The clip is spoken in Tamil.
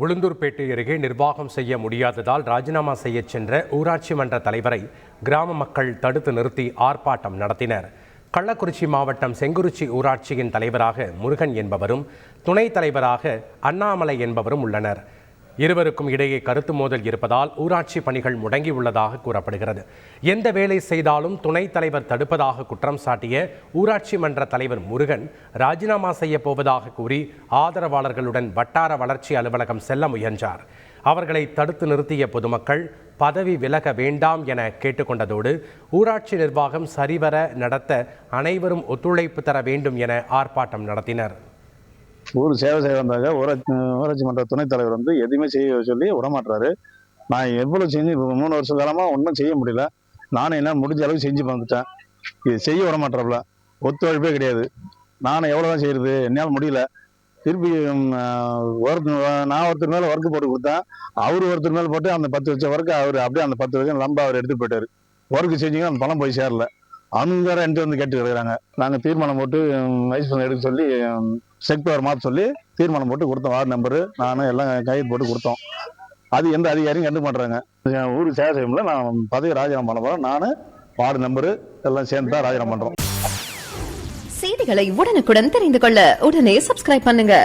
உளுந்தூர்பேட்டை அருகே நிர்வாகம் செய்ய முடியாததால் ராஜினாமா செய்யச் சென்ற ஊராட்சி மன்ற தலைவரை கிராம மக்கள் தடுத்து நிறுத்தி ஆர்ப்பாட்டம் நடத்தினர். கள்ளக்குறிச்சி மாவட்டம் செங்குறிச்சி ஊராட்சியின் தலைவராக முருகன் என்பவரும் துணைத் தலைவராக அண்ணாமலை என்பவரும் உள்ளனர். இருவருக்கும் இடையே கருத்து மோதல் இருப்பதால் ஊராட்சி பணிகள் முடங்கியுள்ளதாக கூறப்படுகிறது. எந்த வேலை செய்தாலும் துணைத் தலைவர் தடுப்பதாக குற்றம் சாட்டிய ஊராட்சி மன்ற தலைவர் முருகன் ராஜினாமா செய்ய போவதாக கூறி ஆதரவாளர்களுடன் வட்டார வளர்ச்சி அலுவலகம் செல்ல முயன்றார். அவர்களை தடுத்து நிறுத்திய பொதுமக்கள் பதவி விலக வேண்டாம் என கேட்டுக்கொண்டதோடு ஊராட்சி நிர்வாகம் சரிவர நடத்த அனைவரும் ஒத்துழைப்பு தர வேண்டும் என ஆர்ப்பாட்டம் நடத்தினர். ஊர் சேவை செய்ய வந்தாங்க ஊராட்சி ஊராட்சி மன்ற துணைத் தலைவர் வந்து எதுவுமே செய்ய சொல்லி விடமாட்டுறாரு நான் எவ்வளவு செஞ்சு இப்போ மூணு வருஷ காலமா ஒன்றும் செய்ய முடியல. நானும் என்ன முடிஞ்ச அளவுக்கு செஞ்சு வந்துட்டேன். இது செய்ய விடமாட்டுறப்பல ஒத்துழைப்பே கிடையாது. நானும் எவ்வளவுதான் செய்யறது? என்னால் முடியல. திருப்பி ஒருத்தர் நான் ஒருத்தர் மேலே ஒர்க் போட்டு கொடுத்தேன். அவர் ஒருத்தர் மேலே போட்டு அந்த பத்து லட்சம் ஒர்க்கு அவர் அப்படியே அந்த பத்து லட்சம் லம்ப அவர் எடுத்து போயிட்டார். ஒர்க் செஞ்சீங்கன்னா அந்த பணம் போய் சேரல. அவங்க வேற என்கிட்ட வந்து கேட்டு இருக்கிறாங்க. தீர்மானம் போட்டு லைசன்ஸ் எடுக்க சொல்லி செக் பவர் மாற்ற சொல்லி தீர்மானம் போட்டு கொடுத்தோம். வார்டு நம்பரு நானும் எல்லாம் கைது போட்டு கொடுத்தோம். அது எந்த அதிகாரியும் கண்டு மாட்டுறாங்க. என் ஊருக்கு சேவை செய்யும்ல நான் பதவி ராஜினாமா பண்ண போறேன். வார்டு நம்பரு எல்லாம் சேர்ந்து தான் ராஜினாமா பண்றோம். செய்திகளை உடனுக்குடன் தெரிந்து கொள்ள உடனே சப்ஸ்கிரைப் பண்ணுங்க.